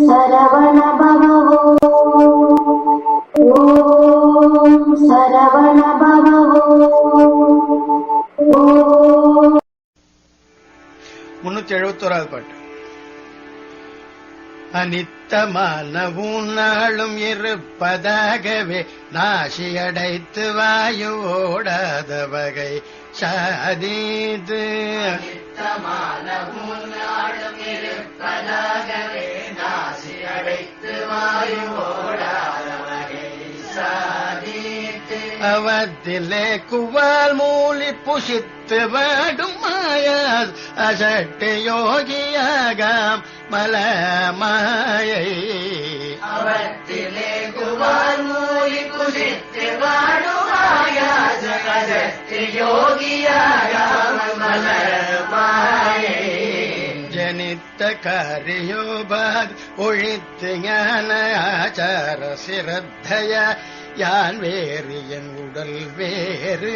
சரவண பவோ ஓம் சரவண பவோ ஓம் முன்னூத்தி எழுபத்தோராவது பாட்டு அனித்தமான உன்னாளும் இருப்பதாகவே நாசி அடைத்து வாயு ஓடாத வகை சாதித்து. அவத்திலே குவால் மூலி புஷித்து வாடும் மாயா அசட்டு யோகியாகாம். மல மாயை அவத்திலே குவால் மூலி புஷித்து வாடும் மாயா அசட்டு யோகியாகாம் மல மாயை ஜனித்த காரியோபாத் ஒழித்து ஞான ஆச்சார சிரத்தைய யான் வேறு என் உடல் வேறு.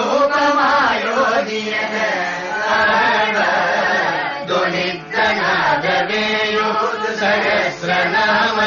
சகசிரநாம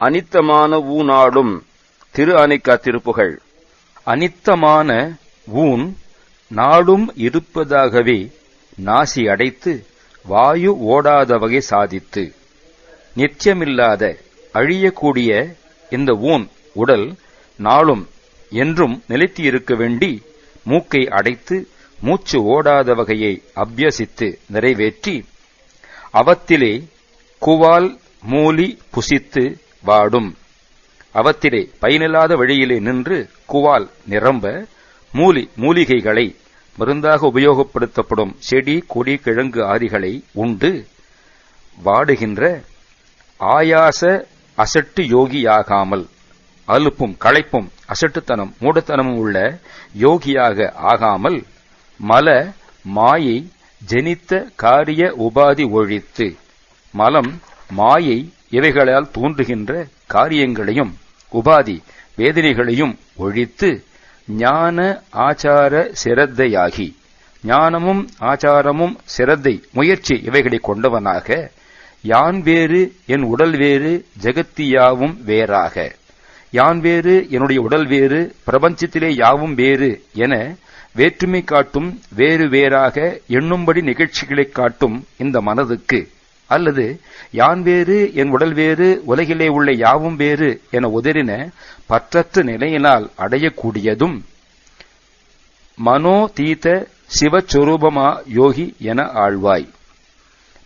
அனித்தமான ஊனாடும் திரு அணிக்கா திருப்புகள். அனித்தமான ஊன் நாடும் இருப்பதாகவே நாசி அடைத்து வாயு ஓடாத வகை சாதித்து. நித்தியமில்லாத அழியக்கூடிய இந்த ஊன் உடல் நாளும் என்றும் நிலைத்து இருக்க வேண்டி மூக்கை அடைத்து மூச்சு ஓடாத வகையை அபியசித்து நிறைவேற்றி அவத்திலே குவால் மூலி புசித்து வாடும். அவத்திலே பயனில்லாத வழியிலே நின்று குவால் நிரம்ப மூலி மூலிகைகளை மருந்தாக உபயோகப்படுத்தப்படும் செடி கொடி கிழங்கு ஆதிகளை உண்டு. வாடுகின்ற ஆயாச அசட்டு யோகியாகாமல் அலுப்பும் களைப்பும் அசட்டுத்தனம் மூடத்தனமும் உள்ள யோகியாக ஆகாமல் மல மாயை ஜனித்த காரிய உபாதி ஒழித்து மலம் மாயை இவைகளால் தோன்றுகின்ற காரியங்களையும் உபாதி வேதனைகளையும் ஒழித்து ஞான ஆச்சார சிரத்தையாகி ஞானமும் ஆச்சாரமும் சிரத்தை முயற்சி இவைகளை கொண்டவனாக யான் வேறு என் உடல் வேறு ஜெகத்தியாவும் வேறாக. யான் வேறு என்னுடைய உடல் வேறு பிரபஞ்சத்திலே யாவும் வேறு என வேற்றுமை காட்டும் வேறு வேறாக எண்ணும்படி நிகழ்ச்சிகளைக் காட்டும் இந்த மனதுக்கு. அல்லது யான் வேறு என் உடல் வேறு உலகிலே உள்ள யாவும் வேறு என உதறின பற்றற்ற நிலையினால் அடையக்கூடியதும் மனோதீத சிவஸ்வரூபமா யோகி என ஆழ்வாய்.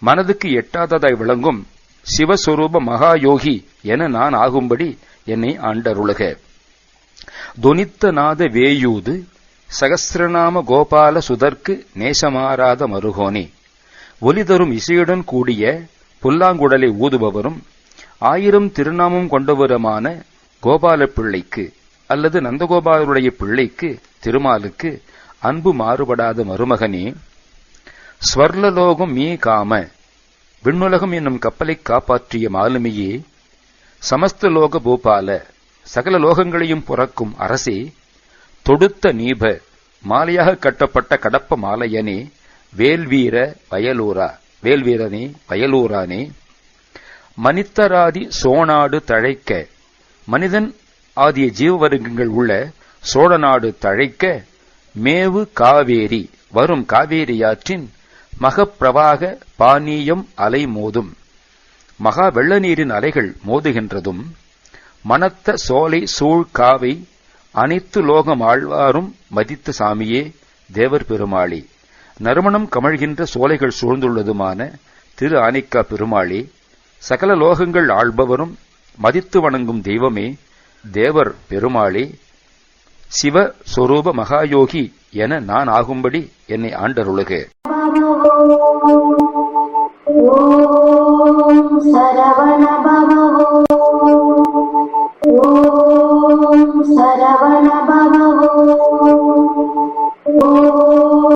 மனதுக்கு எட்டாததாய் விளங்கும் சிவஸ்வரூப மகா யோகி என நான் ஆகும்படி என்னை ஆண்டருளுக. துனித்த நாத வேயூது சகசிரநாம கோபால சுதற்கு நேசமாராத மருகோனே ஒலி தரும் இசையுடன் கூடிய புல்லாங்குடலை ஊதுபவரும் ஆயிரம் திருநாமம் கொண்டவருமான கோபால பிள்ளைக்கு அல்லது நந்தகோபாலருடைய பிள்ளைக்கு திருமாலுக்கு அன்பு மாறுபடாத மருமகனே ஸ்வர்லலோகம் மீ காம விண்ணுலகம் என்னும் கப்பலைக் காப்பாற்றிய மாலுமியே சமஸ்த லோக பூபால சகல லோகங்களையும் புறக்கும் அரசே தொடுத்த நீப மாலையாக கட்டப்பட்ட கடப்ப மாலையனே வேல்வீர வயலூரா. வேல்வீரனே வயலூரானே மனித்தராதி சோநாடு தழைக்க. மனிதன் ஆதிய ஜீவவர்க்கங்கள் உள்ள சோழநாடு தழைக்க. மேவு காவேரி வரும் காவேரியாற்றின் மகப்பிரவாக பானீயம் அலை மோதும். மகா வெள்ள நீரின் அலைகள் மோதுகின்றதும். மனத்த சோலை சூழ் காவை அனைத்து லோகம் ஆழ்வாரும் மதித்த சாமியே தேவர் பெருமாளி. நறுமணம் கமழ்கின்ற சோலைகள் சூழ்ந்துள்ளதுமான திரு ஆனைக்கா பெருமாளே சகல லோகங்கள் ஆள்பவரும் மதித்து வணங்கும் தெய்வமே தேவர் பெருமாளே சிவ சொரூப மகாயோகி என நான் ஆகும்படி என்னை ஆண்டருளுக. ஓம்